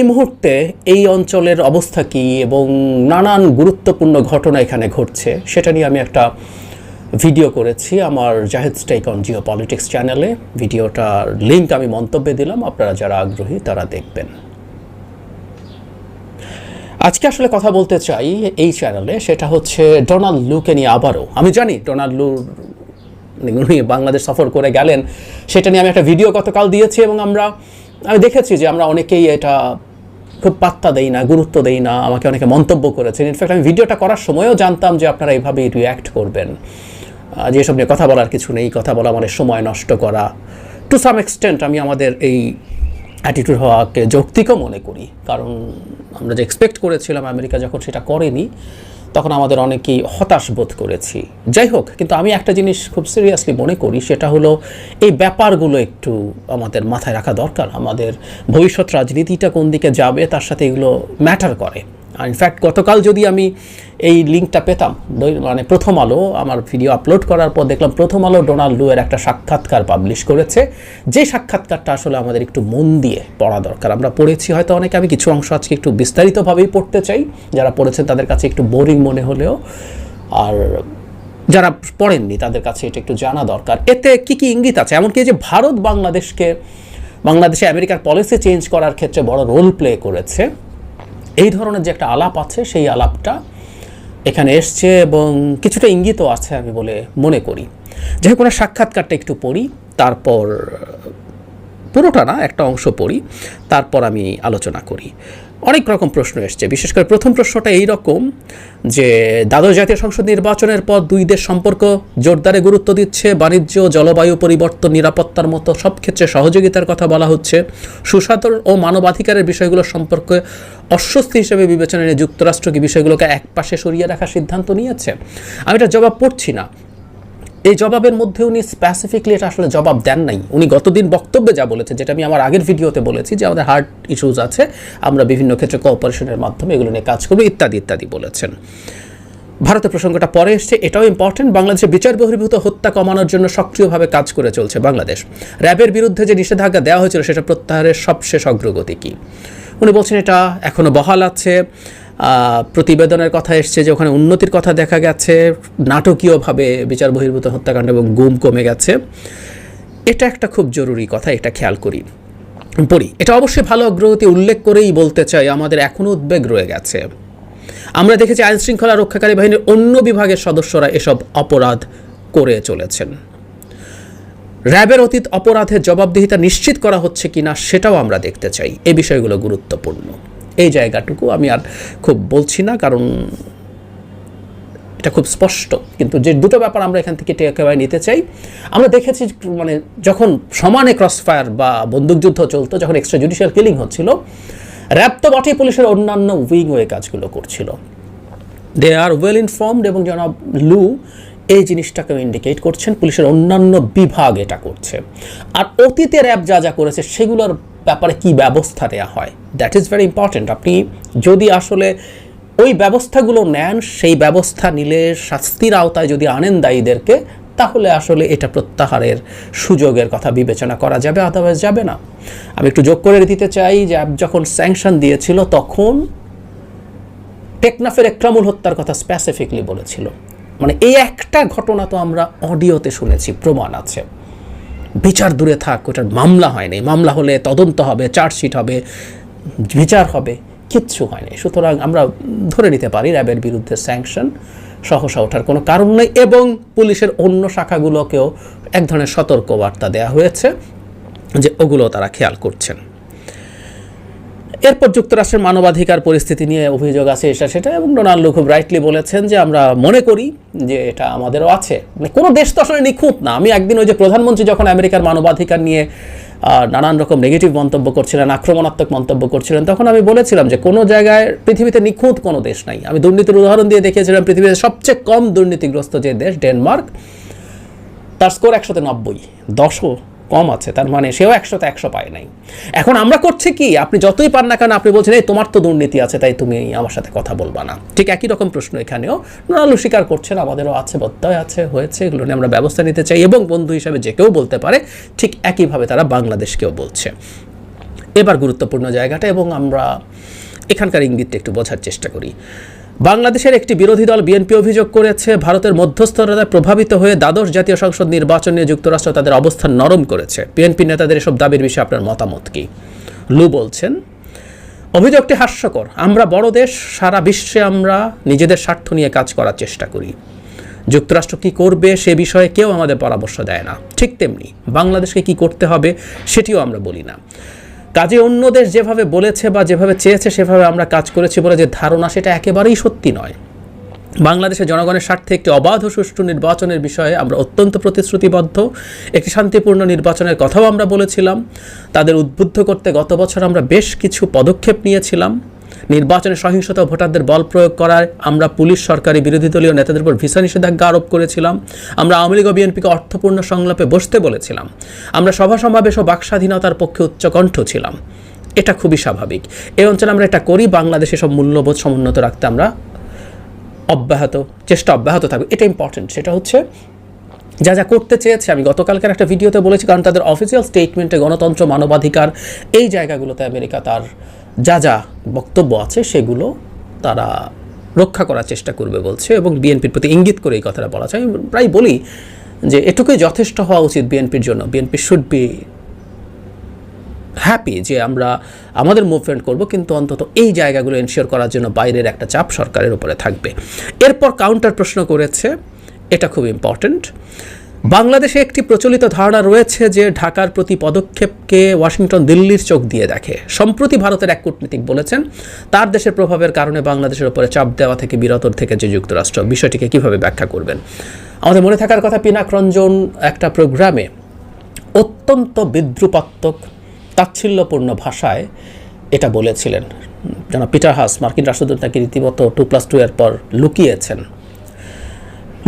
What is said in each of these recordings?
এই মুহূর্তে এই অঞ্চলের অবস্থা কি এবং নানান গুরুত্বপূর্ণ ঘটনা এখানে ঘটছে, সেটা নিয়ে আমি একটা ভিডিও করেছি আমার Zahed stake on geopolitics চ্যানেলে। ভিডিওটার লিঙ্ক আমি মন্তব্যে দিলাম, আপনারা যারা আগ্রহী তারা দেখবেন। আজকে আসলে কথা বলতে চাই এই চ্যানেলে, সেটা হচ্ছে ডোনাল্ড লুকে নিয়ে আবারও। আমি জানি ডোনাল্ড লু উনি বাংলাদেশ সফর করে গেলেন, সেটা নিয়ে আমি একটা ভিডিও গতকাল দিয়েছি এবং আমরা, আমি দেখেছি যে আমরা অনেকেই এটা খুব পাত্তা দেই না, গুরুত্ব দেই না, আমাকে অনেকে মন্তব্য করেছেন। ইনফ্যাক্ট আমি ভিডিওটা করার সময়ও জানতাম যে আপনারা এইভাবেই রিয়্যাক্ট করবেন। যেসব নিয়ে কথা বলার কিছু নেই, কথা বলা মানে সময় নষ্ট করা। টু সাম এক্সটেন্ট আমি আমাদের এই অ্যাটিটিউড হওয়াকে যৌক্তিকও মনে করি। কারণ আমরা যে এক্সপেক্ট করেছিলাম, আমেরিকা যখন সেটা করেনি তখন আমাদের অনেকেই হতাশ বোধ করেছি। যাই হোক, কিন্তু আমি একটা জিনিস খুব সিরিয়াসলি মনে করি, সেটা হলো এই ব্যাপারগুলো একটু আমাদের মাথায় রাখা দরকার। আমাদের ভবিষ্যৎ রাজনীতিটা কোন দিকে যাবে, তার সাথে এগুলো ম্যাটার করে। আর ইনফ্যাক্ট গতকাল যদি আমি এই লিঙ্কটা পেতাম মানে প্রথম আলো, আমার ভিডিও আপলোড করার পর দেখলাম প্রথম আলো ডোনাল্ড লুয়ের একটা সাক্ষাৎকার পাবলিশ করেছে। যে সাক্ষাৎকারটা আসলে আমাদের একটু মন দিয়ে পড়া দরকার। আমরা পড়েছি হয়তো অনেকে, আমি কিছু অংশ আজকে একটু বিস্তারিতভাবেই পড়তে চাই। যারা পড়েছেন তাদের কাছে একটু বোরিং মনে হলেও, আর যারা পড়েননি তাদের কাছে এটা একটু জানা দরকার। এতে কি কি ইঙ্গিত আছে? এমনকি যে ভারত বাংলাদেশকে, বাংলাদেশে আমেরিকার পলিসি চেঞ্জ করার ক্ষেত্রে বড় রোল প্লে করেছে। এই ধরনের যে একটা আলাপ আছে, সেই আলাপটা এখানে এসছে এবং কিছুটা ইঙ্গিতও আছে আমি বলে মনে করি। যাই কোনো সাক্ষাৎকারটা একটু পড়ি, তারপর পুরোটা না, একটা অংশ পড়ি, তারপর আমি আলোচনা করি। অনেক রকম প্রশ্ন এসছে। বিশেষ করে প্রথম প্রশ্নটা এই রকম যে, দ্বাদশ জাতীয় সংসদ নির্বাচনের পর দুই দেশ সম্পর্ক জোরদারে গুরুত্ব দিচ্ছে, বাণিজ্য, জলবায়ু পরিবর্তন, নিরাপত্তার মতো সব ক্ষেত্রে সহযোগিতার কথা বলা হচ্ছে। সুসাদর ও মানবাধিকারের বিষয়গুলো সম্পর্কে অস্বস্তি হিসেবে বিবেচনা নিয়ে যুক্তরাষ্ট্র কি বিষয়গুলোকে একপাশে সরিয়ে রাখার সিদ্ধান্ত নিয়েছে? আমি এটা জবাব পড়ছি না। এই জবাবের মধ্যে উনি স্পেসিফিকলি এটা আসলে জবাব দেন নাই। উনি গতদিন বক্তব্যে যা বলেছেন, যেটা আমি আমার আগের ভিডিওতে বলেছি যে আমাদের হার্ট ইস্যুজ আছে, আমরা বিভিন্ন ক্ষেত্রে কোঅপারেশনের মাধ্যমে এগুলো নিয়ে কাজ করব, ইত্যাদি ইত্যাদি বলেছেন। ভারতের প্রসঙ্গটা পরে এসছে, এটাও ইম্পর্টেন্ট বাংলাদেশে বিচার বহির্ভূত হত্যা কমানোর জন্য সক্রিয়ভাবে কাজ করে চলছে বাংলাদেশ। র্যাবের বিরুদ্ধে যে নিষেধাজ্ঞা দেওয়া হয়েছিল, সেটা প্রত্যাহারের সবশেষ অগ্রগতি কী? উনি বলছেন, এটা এখনও বহাল আছে। প্রতিবেদনের কথা এসছে যে ওখানে উন্নতির কথা দেখা গেছে, নাটকীয়ভাবে বিচার বহির্ভূত হত্যাকাণ্ড এবং গুম কমে গেছে। এটা একটা খুব জরুরি কথা, এটা খেয়াল করি। পড়ি। এটা অবশ্যই ভালো অগ্রগতি উল্লেখ করেই বলতে চাই, আমাদের এখনও উদ্বেগ রয়ে গেছে। আমরা দেখেছি আইন শৃঙ্খলা রক্ষাকারী বাহিনীর অন্য বিভাগের সদস্যরা এসব অপরাধ করে চলেছেন। র্যাবের অতীত অপরাধের জবাবদিহিতা নিশ্চিত করা হচ্ছে কিনা সেটাও আমরা দেখতে চাই। এ বিষয়গুলো গুরুত্বপূর্ণ। এই জায়গাটুকু আমি আর খুব বলছি না, কারণ এটা খুব স্পষ্ট। কিন্তু যে দুটো ব্যাপার আমরা এখান থেকে একেবারে নিতে চাই, আমরা দেখেছি মানে যখন সমানে ক্রসফায়ার বা বন্দুকযুদ্ধ চলতো, যখন এক্সট্রা জুডিশিয়াল কিলিং হচ্ছিল, র্যাব তো বটেই পুলিশের অন্যান্য উইং ওয়ে কাজগুলো করছিল। দে আর ওয়েল ইনফর্মড এবং জনাব লু এই জিনিসটাকে ইন্ডিকেট করছেন, পুলিশের অন্যান্য বিভাগ এটা করছে। আর অতীতে র্যাব যা যা করেছে, সেগুলোর ব্যাপারে কি ব্যবস্থা নেওয়া হয়? দ্যাট ইজ ভেরি ইম্পর্ট্যান্ট আপনি যদি আসলে ওই ব্যবস্থাগুলো নেন, সেই ব্যবস্থা নিলে শাস্তির আওতায় যদি আনেন দায়ীদেরকে, তাহলে আসলে এটা প্রত্যাহারের সুযোগের কথা বিবেচনা করা যাবে আদারওয়াইজ যাবে না। আমি একটু যোগ করে দিতে চাই যে যখন স্যাংশন দিয়েছিল, তখন টেকনাফের একরামুল হত্যার কথা স্পেসিফিকলি বলেছিল। মানে এই একটা ঘটনা তো আমরা অডিওতে শুনেছি, প্রমাণ আছে। বিচার দূরে থাক, ওটার মামলা হয়নি মামলা হলে তদন্ত হবে, চার্জশিট হবে, বিচার হবে, কিচ্ছু হয়নি সুতরাং আমরা ধরে নিতে পারি র্যাবের বিরুদ্ধে স্যাংশন সহসা ওঠার কোনো কারণ নেই এবং পুলিশের অন্য শাখাগুলোকেও এক ধরনের সতর্কবার্তা দেওয়া হয়েছে যে ওগুলো তারা খেয়াল করছেন। এরপর যুক্তরাষ্ট্রের মানবাধিকার পরিস্থিতি নিয়ে অভিযোগ আছে এটা সেটা, এবং ডোনাল্ড খুব রাইটলি বলেছেন যে আমরা মনে করি যে এটা আমাদেরও আছে। মানে কোনো দেশ তো আসলে নিখুঁত না। আমি একদিন ওই যে প্রধানমন্ত্রী যখন আমেরিকার মানবাধিকার নিয়ে নানান রকম নেগেটিভ মন্তব্য করছিলেন, আক্রমণাত্মক মন্তব্য করছিলেন, তখন আমি বলেছিলাম যে কোনো জায়গায় পৃথিবীতে নিখুঁত কোনো দেশ নাই। আমি দুর্নীতির উদাহরণ দিয়ে দেখিয়েছিলাম, পৃথিবীতে সবচেয়ে কম দুর্নীতিগ্রস্ত যে দেশ ডেনমার্ক, তার স্কোর একশোতে নব্বই। দশও কম আছে, তার মানে সেও একশোতে একশো পায় নাই। এখন আমরা করছি কি? আপনি যতই পান না কেন, আপনি বলছেন, এই তোমার তো দুর্নীতি আছে, তাই তুমি আমার সাথে কথা বলবা না। ঠিক একই রকম প্রশ্ন এখানেও। নানালু স্বীকার করছেন, আমাদেরও আছে বদ্ধয় আছে, হয়েছে, এগুলো নিয়ে আমরা ব্যবস্থা নিতে চাই। এবং বন্ধু হিসাবে যে কেউ বলতে পারে, ঠিক একইভাবে তারা বাংলাদেশকেও বলছে। এবার গুরুত্বপূর্ণ জায়গাটা, এবং আমরা এখানকার ইঙ্গিতটা একটু বোঝার চেষ্টা করি। বাংলাদেশের একটি বিরোধী দল বিএনপি অভিযোগ করেছে, ভারতের মধ্যস্থতায় প্রভাবিত হয়ে দ্বাদশ জাতীয় সংসদ নির্বাচন যুক্তরাষ্ট্র তাদের অবস্থান নরম করেছে। বিএনপি নেতাদের এসব দাবির বিষয়ে আপনার মতামত কি? লু বলছেন, অভিযোগটি হাস্যকর। আমরা বড় দেশ, সারা বিশ্বে আমরা নিজেদের স্বার্থ নিয়ে কাজ করার চেষ্টা করি। যুক্তরাষ্ট্র কি করবে সে বিষয়ে কেউ আমাদের পরামর্শ দেয় না। ঠিক তেমনি বাংলাদেশকে কি করতে হবে সেটিও আমরা বলি না। কাজে অন্য দেশ যেভাবে বলেছে বা যেভাবে চেয়েছে, সেভাবে আমরা কাজ করেছি বলে যে ধারণা সেটা একেবারেই সত্যি নয়। বাংলাদেশের জনগণের স্বার্থে একটি অবাধ ও সুষ্ঠু নির্বাচনের বিষয়ে আমরা অত্যন্ত প্রতিশ্রুতিবদ্ধ। একটি শান্তিপূর্ণ নির্বাচনের কথাও আমরা বলেছিলাম। তাদের উদ্বুদ্ধ করতে গত বছর আমরা বেশ কিছু পদক্ষেপ নিয়েছিলাম। নির্বাচনে সহিংসতা ভোটারদের বল প্রয়োগ করায় আমরা পুলিশ, সরকারি, বিরোধী দলীয় নেতাদের উপর ভিসা নিষেধাজ্ঞা আরোপ করেছিলাম। আমরা আওয়ামী লীগ ও বিএনপিকে অর্থপূর্ণ সংলাপে বসতে বলেছিলাম। আমরা সভা সমাবেশ ও বাকস্বাধীনতার পক্ষে উচ্চকণ্ঠ ছিলাম। এটা খুবই স্বাভাবিক। এই অঞ্চলে আমরা এটা করি, বাংলাদেশে সব মূল্যবোধ সমুন্নত রাখতে আমরা অব্যাহত, চেষ্টা অব্যাহত থাকবে। এটা ইম্পর্টেন্ট সেটা হচ্ছে, যা যা করতে চেয়েছে, আমি গতকালকার একটা ভিডিওতে বলেছি, কারণ তাদের অফিসিয়াল স্টেটমেন্টে গণতন্ত্র, মানবাধিকার, এই জায়গাগুলোতে আমেরিকা তার যা যা বক্তব্য আছে সেগুলো তারা রক্ষা করার চেষ্টা করবে বলছে এবং বিএনপির প্রতি ইঙ্গিত করে এই কথাটা বলা যায়। প্রায় বলি যে এটুকুই যথেষ্ট হওয়া উচিত বিএনপির জন্য। বিএনপি শুড বি হ্যাপি যে আমরা আমাদের মুভমেন্ট করব, কিন্তু অন্তত এই জায়গাগুলো এনশিওর করার জন্য বাইরের একটা চাপ সরকারের উপরে থাকবে। এরপর কাউন্টার প্রশ্ন করেছে, এটা খুব ইম্পর্ট্যান্ট বাংলাদেশে একটি প্রচলিত ধারণা রয়েছে যে ঢাকার প্রতি পদক্ষেপকে ওয়াশিংটন দিল্লির চোখ দিয়ে দেখে। সম্প্রতি ভারতের এক কূটনীতিক বলেছেন, তার দেশের প্রভাবের কারণে বাংলাদেশের উপরে চাপ দেওয়া থেকে বিরত থেকে যে যুক্তরাষ্ট্র। বিষয়টিকে কীভাবে ব্যাখ্যা করবেন? আমাদের মনে থাকার কথা, পিনাক রঞ্জন একটা প্রোগ্রামে অত্যন্ত বিদ্রুপাত্মক, তাচ্ছিল্যপূর্ণ ভাষায় এটা বলেছিলেন। যেন পিটার হাস, মার্কিন রাষ্ট্রদূত তাকে রীতিমতো টু প্লাস টু এর পর লুকিয়েছেন।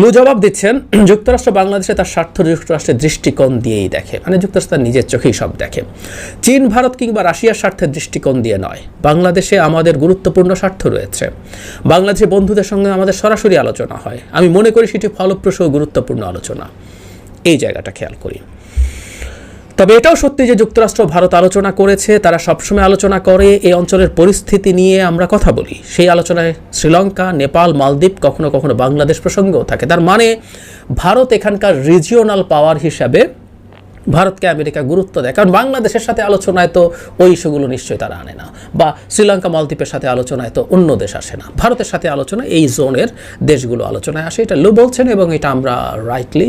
জবাব দিচ্ছেন, যুক্তরাষ্ট্র বাংলাদেশে তার স্বার্থ যুক্তরাষ্ট্রের দৃষ্টিকোণ দিয়েই দেখে মানে যুক্তরাষ্ট্র তার নিজের চোখেই সব দেখে। চীন, ভারত কিংবা রাশিয়ার স্বার্থের দৃষ্টিকোণ দিয়ে নয়, বাংলাদেশে আমাদের গুরুত্বপূর্ণ স্বার্থ রয়েছে। বাংলাদেশের বন্ধুদের সঙ্গে আমাদের সরাসরি আলোচনা হয়। আমি মনে করি সেটি ফলপ্রসূ গুরুত্বপূর্ণ আলোচনা। এই জায়গাটা খেয়াল করি। তবে এটাও সত্যি যে যুক্তরাষ্ট্র ভারত আলোচনা করেছে, তারা সবসময় আলোচনা করে, এই অঞ্চলের পরিস্থিতি নিয়ে আমরা কথা বলি। সেই আলোচনায় শ্রীলঙ্কা, নেপাল, মালদ্বীপ, কখনো কখনো বাংলাদেশ প্রসঙ্গও থাকে। তার মানে ভারত এখানকার রিজিওনাল পাওয়ার হিসাবে ভারতকে আমেরিকা গুরুত্ব দেয়। কারণ বাংলাদেশের সাথে আলোচনায় তো ওই ইস্যুগুলো নিশ্চয়ই তারা আনে না। বা শ্রীলঙ্কা, মালদ্বীপের সাথে আলোচনায় তো অন্য দেশ আসে না। ভারতের সাথে আলোচনা এই জোনের দেশগুলো আলোচনায় আসে, এটা লো বলছেন এবং এটা আমরা রাইটলি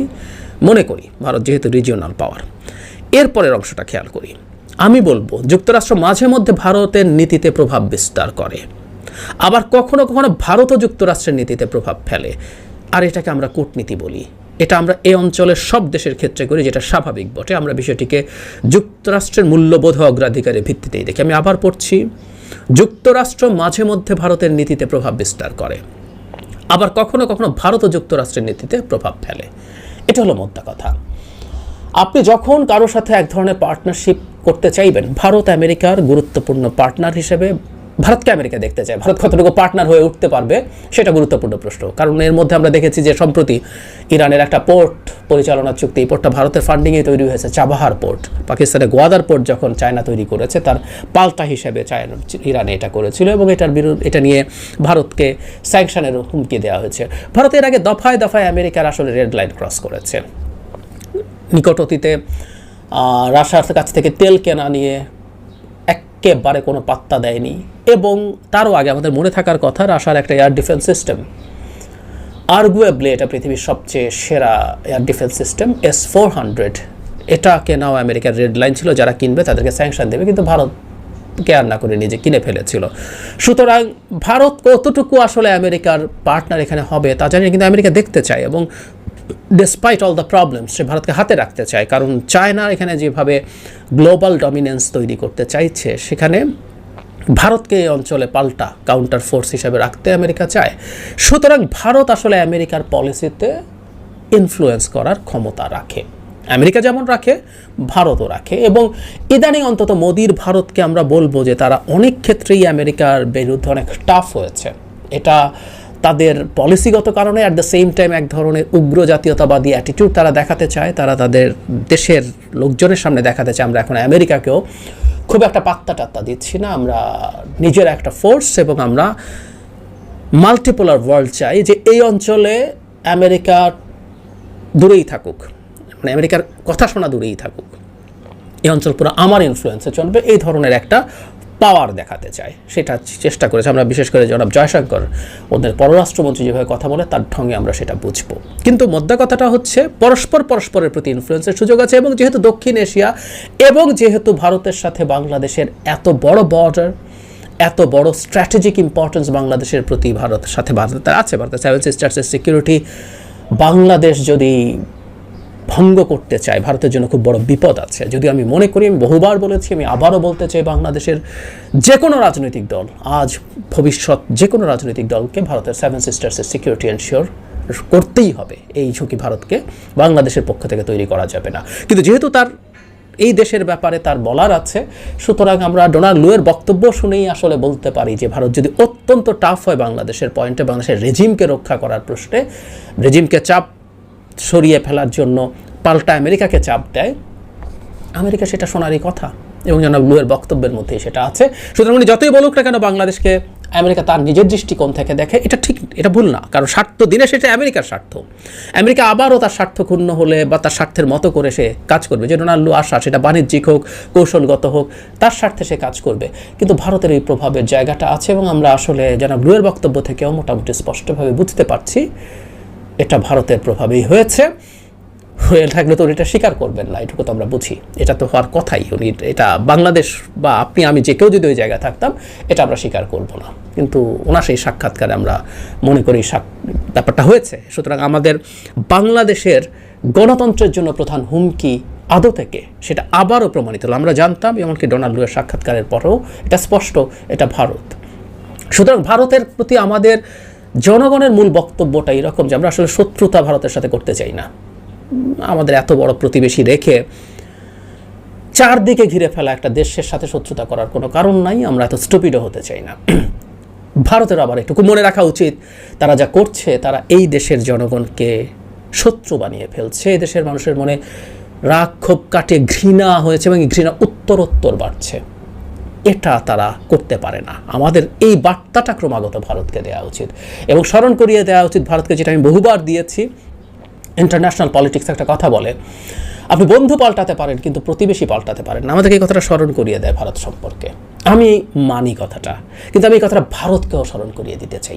মনে করি। ভারত যেহেতু রিজিওনাল পাওয়ার এরপরের অংশটা খেয়াল করি। আমি বলব, যুক্তরাষ্ট্র মাঝে মধ্যে ভারতের নীতিতে প্রভাব বিস্তার করে। আবার কখনো কখনো ভারতও যুক্তরাষ্ট্রের নীতিতে প্রভাব ফেলে। আর এটাকে আমরা কূটনীতি বলি। এটা আমরা এই অঞ্চলের সব দেশের ক্ষেত্রে করি যেটা স্বাভাবিক বটে। আমরা বিষয়টিকে যুক্তরাষ্ট্রের মূল্যবোধ অগ্রাধিকারের ভিত্তিতেই দেখি। আমি আবার পড়ছি, যুক্তরাষ্ট্র মাঝে মধ্যে ভারতের নীতিতে প্রভাব বিস্তার করে। আবার কখনো কখনো ভারত ও যুক্তরাষ্ট্রের নীতিতে প্রভাব ফেলে। এটা হলো মোদ্দা কথা। আপনি যখন কারোর সাথে এক ধরনের পার্টনারশিপ করতে চাইবেন, ভারত আমেরিকার গুরুত্বপূর্ণ পার্টনার হিসেবে ভারতকে আমেরিকা দেখতে চায়। ভারত কতটুকু পার্টনার হয়ে উঠতে পারবে, সেটা গুরুত্বপূর্ণ প্রশ্ন। কারণ এর মধ্যে আমরা দেখেছি যে সম্প্রতি ইরানের একটা পোর্ট পরিচালনা চুক্তি, এই পোর্টটা ভারতের ফান্ডিংয়ে তৈরি হয়েছে, চাবাহার পোর্ট পাকিস্তানের গোয়াদার পোর্ট যখন চায়না তৈরি করেছে, তার পাল্টা হিসেবে চায়না, ইরানে এটা করেছিল এবং এটার বিরুদ্ধে এটা নিয়ে ভারতকে স্যাংশনের হুমকি দেওয়া হয়েছে। ভারত এর আগে দফায় দফায় আমেরিকার আসলে রেড লাইন ক্রস করেছে। নিকট অতীতে আহ, রাশিয়ার কাছ থেকে তেল কেনা নিয়ে একেবারে কোনো পাত্তা দেয়নি। এবং তারও আগে আমাদের মনে থাকার কথা রাশিয়ার একটা এয়ার ডিফেন্স সিস্টেম আর্গুয়েবলি এটা পৃথিবীর সবচেয়ে সেরা air defence system S four hundred এটা কেনাও আমেরিকার রেড লাইন ছিল যারা কিনবে তাদেরকে স্যাংশন দেবে কিন্তু ভারত কেয়ার না করে নিজে কিনে ফেলেছিল। সুতরাং ভারত কতটুকু আসলে আমেরিকার পার্টনার এখানে হবে তা জানি কিন্তু আমেরিকা দেখতে চায়। এবং ডেসপাইট অল দ্য প্রবলেমস সে ভারতকে হাতে রাখতে চায়, কারণ চায়না এখানে যেভাবে গ্লোবাল ডমিনেন্স তৈরি করতে চাইছে, সেখানে ভারতকে এই অঞ্চলে পাল্টা কাউন্টার ফোর্স হিসাবে রাখতে আমেরিকা চায়। সুতরাং ভারত আসলে আমেরিকার পলিসিতে ইনফ্লুয়েন্স করার ক্ষমতা রাখে। আমেরিকা যেমন রাখে, ভারতও রাখে। এবং ইদানিং অন্তত মোদির ভারতকে আমরা বলব যে তারা অনেক ক্ষেত্রেই আমেরিকার বিরুদ্ধে অনেক টাফ হয়েছে। এটা তাদের পলিসিগত কারণে অ্যাট দ্য সেম টাইম এক ধরনের উগ্র জাতীয়তাবাদী অ্যাটিটিউড তারা দেখাতে চায়, তারা তাদের দেশের লোকজনের সামনে দেখাতে চায়। আমরা এখন আমেরিকাকেও খুব একটা পাত্তা টাত্তা দিচ্ছি না, আমরা নিজের একটা ফোর্স এবং আমরা মাল্টিপোলার ওয়ার্ল্ড চাই যে এই অঞ্চলে আমেরিকা দূরেই থাকুক মানে আমেরিকার কথা শোনা দূরেই থাকুক। এই অঞ্চল পুরো আমার ইনফ্লুয়েন্সে চলবে, এই ধরনের একটা পাওয়ার দেখাতে চায়। সেটা চেষ্টা করেছে আমরা, বিশেষ করে জনাব জয়শঙ্কর। ওদের পররাষ্ট্রমন্ত্রী যেভাবে কথা বলে, তার ঢঙ্গে আমরা সেটা বুঝব। কিন্তু মোদ্দা কথাটা হচ্ছে, পরস্পর পরস্পরের প্রতি ইনফ্লুয়েন্সের সুযোগ আছে এবং যেহেতু দক্ষিণ এশিয়া এবং যেহেতু ভারতের সাথে বাংলাদেশের এত বড় বর্ডার এত বড় স্ট্র্যাটেজিক ইম্পর্টেন্স বাংলাদেশের প্রতি ভারতের সাথে, ভারতের আছে, ভারতের সেভেন সিস্টার্সের সিকিউরিটি বাংলাদেশ যদি ভঙ্গ করতে চায়। ভারতের জন্য খুব বড় বিপদ আছে। যদি আমি মনে করি, আমি বহুবার বলেছি, আমি আবারও বলতে চাই বাংলাদেশের যে কোনো রাজনৈতিক দল, আজ ভবিষ্যৎ যে কোনো রাজনৈতিক দলকে ভারতের সেভেন সিস্টার্সের সিকিউরিটি এনশিওর করতেই হবে। এই ঝুঁকি ভারতকে বাংলাদেশের পক্ষ থেকে তৈরি করা যাবে না। কিন্তু যেহেতু তার এই দেশের ব্যাপারে তার বলার আছে, সুতরাং আমরা ডোনাল্ড লুয়ের বক্তব্য শুনেই আসলে বলতে পারি যে, ভারত যদি অত্যন্ত টাফ হয় বাংলাদেশের পয়েন্টে বাংলাদেশের রেজিমকে রক্ষা করার প্রশ্নে রেজিমকে চাপ সরিয়ে ফেলার জন্য পাল্টা আমেরিকাকে চাপ দেয়। আমেরিকা সেটা শোনারই কথা এবং জনাব লুয়ের বক্তব্যের মধ্যেই সেটা আছে। সুতরাং উনি যতই বলুক না কেন বাংলাদেশকে আমেরিকা তার নিজের দৃষ্টিকোণ থেকে দেখে, এটা ঠিক, এটা ভুল না। কারণ স্বার্থ দিনে সেটা আমেরিকার স্বার্থ। আমেরিকা আবারও তার স্বার্থ ক্ষুণ্ণ হলে বা তার স্বার্থের মতো করে সে কাজ করবে। যে ডোনাল্ড আশা, সেটা বাণিজ্যিক হোক, কৌশলগত হোক, তার স্বার্থে সে কাজ করবে। কিন্তু ভারতের এই প্রভাবের জায়গাটা আছে এবং আমরা আসলে জনাব লুয়ের বক্তব্য থেকেও মোটামুটি স্পষ্টভাবে বুঝতে পারছি। এটা ভারতের প্রভাবেই হয়েছে। হয়ে থাকলে তো উনি এটা স্বীকার করবেন না, এটুকু তো আমরা বুঝি। এটা তো হওয়ার কথাই, উনি এটা বাংলাদেশ বা আপনি, আমি যে কেউ যদি ওই জায়গায় থাকতাম, এটা আমরা স্বীকার করব না। কিন্তু ওনার সেই সাক্ষাৎকারে আমরা মনে করি ব্যাপারটা হয়েছে। সুতরাং আমাদের বাংলাদেশের গণতন্ত্রের জন্য প্রধান হুমকি আদৌ থেকে, সেটা আবারও প্রমাণিত হলো। আমরা জানতাম, এমনকি ডোনাল্ড লুয়ের সাক্ষাৎকারের পরেও এটা স্পষ্ট, এটা ভারত। সুতরাং ভারতের প্রতি আমাদের জনগণের মূল বক্তব্যটা এরকম যে আমরা আসলে শত্রুতা ভারতের সাথে করতে চাই না। আমাদের এত বড় প্রতিবেশী রেখে চারদিকে ঘিরে ফেলা একটা দেশের সাথে শত্রুতা করার কোনো কারণ নাই, আমরা এত স্টুপিডও হতে চাই না। ভারতের আবার একটু মনে রাখা উচিত, তারা যা করছে, তারা এই দেশের জনগণকে শত্রু বানিয়ে ফেলছে। এই দেশের মানুষের মনে রাগ, ক্ষোভ, কাটে, ঘৃণা হয়েছে এবং ঘৃণা উত্তরোত্তর বাড়ছে। এটা তারা করতে পারে না। আমাদের এই বার্তাটা ক্রমাগত ভারতকে দেওয়া উচিত। এবং স্মরণ করিয়ে দেওয়া উচিত ভারতকে, যেটা আমি বহুবার দিয়েছি। ইন্টারন্যাশনাল পলিটিক্স একটা কথা বলে, আপনি বন্ধু পাল্টাতে পারেন, কিন্তু প্রতিবেশী পাল্টাতে পারেন না। আমাদেরকে এই কথাটা স্মরণ করিয়ে দেয় ভারত সম্পর্কে। আমি মানি কথাটা, কিন্তু আমি এই কথাটা ভারতকেও স্মরণ করিয়ে দিতে চাই।